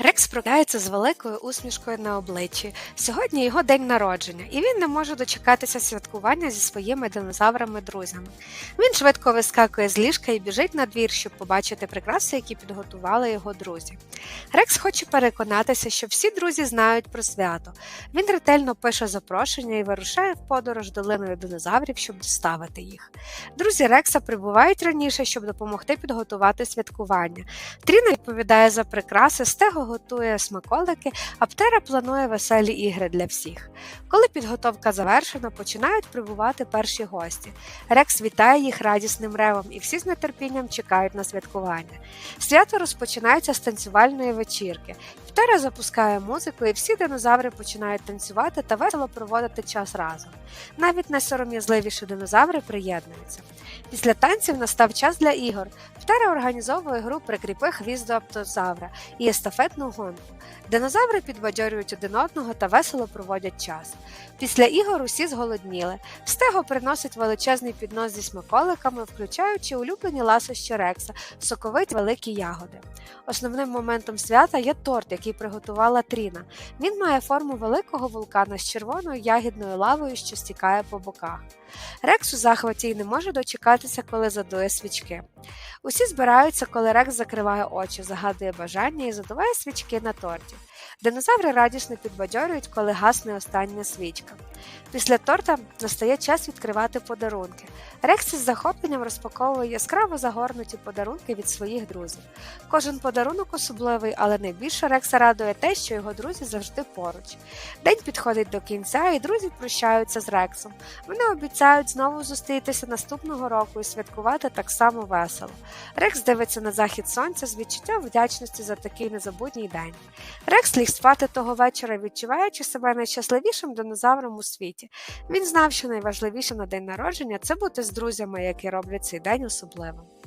Рекс прокидається з великою усмішкою на обличчі. Сьогодні його день народження, і він не може дочекатися святкування зі своїми динозаврами-друзями. Він швидко вискакує з ліжка і біжить на двір, щоб побачити прикраси, які підготували його друзі. Рекс хоче переконатися, що всі друзі знають про свято. Він ретельно пише запрошення і вирушає в подорож долиною динозаврів, щоб доставити їх. Друзі Рекса прибувають раніше, щоб допомогти підготувати святкування. Тріна відповідає за прикраси, стего готує смаколики, аптера планує веселі ігри для всіх. Коли підготовка завершена, починають прибувати перші гості. Рекс вітає їх радісним ревом, і всі з нетерпінням чекають на святкування. Свято розпочинається з танцювальної вечірки. Птера запускає музику, і всі динозаври починають танцювати та весело проводити час разом. Навіть найсором'язливіші динозаври приєднуються. Після танців настав час для ігор. Птера організовує гру Прикріпи хвіст до аптозавра і естафетну гонку. Динозаври підбадьорюють один одного та весело проводять час. Після ігор усі зголодніли. Стего приносить величезний піднос зі смаколиками, включаючи улюблені ласощі Рекса, соковиті великі ягоди. Основним моментом свята є торт, який приготувала Тріна. Він має форму великого вулкана з червоною ягідною лавою, що стікає по боках. Рекс у захваті й не може дочекатися, коли задує свічки. Усі збираються, коли Рекс закриває очі, загадує бажання і задуває свічки на торті. Динозаври радісно підбадьорюють, коли гасне остання свічка. Після торта настає час відкривати подарунки. Рекс із захопленням розпаковує яскраво загорнуті подарунки від своїх друзів. Кожен подарунок особливий, але найбільше Рекса радує те, що його друзі завжди поруч. День підходить до кінця, і друзі прощаються з Рексом. Вони обіцяють знову зустрітися наступного року і святкувати так само весело. Рекс дивиться на захід сонця з відчуттям вдячності за такий незабутній день. Рекс спати того вечора, відчуваючи себе найщасливішим динозавром у світі. Він знав, що найважливіше на день народження це бути з друзями, які роблять цей день особливим.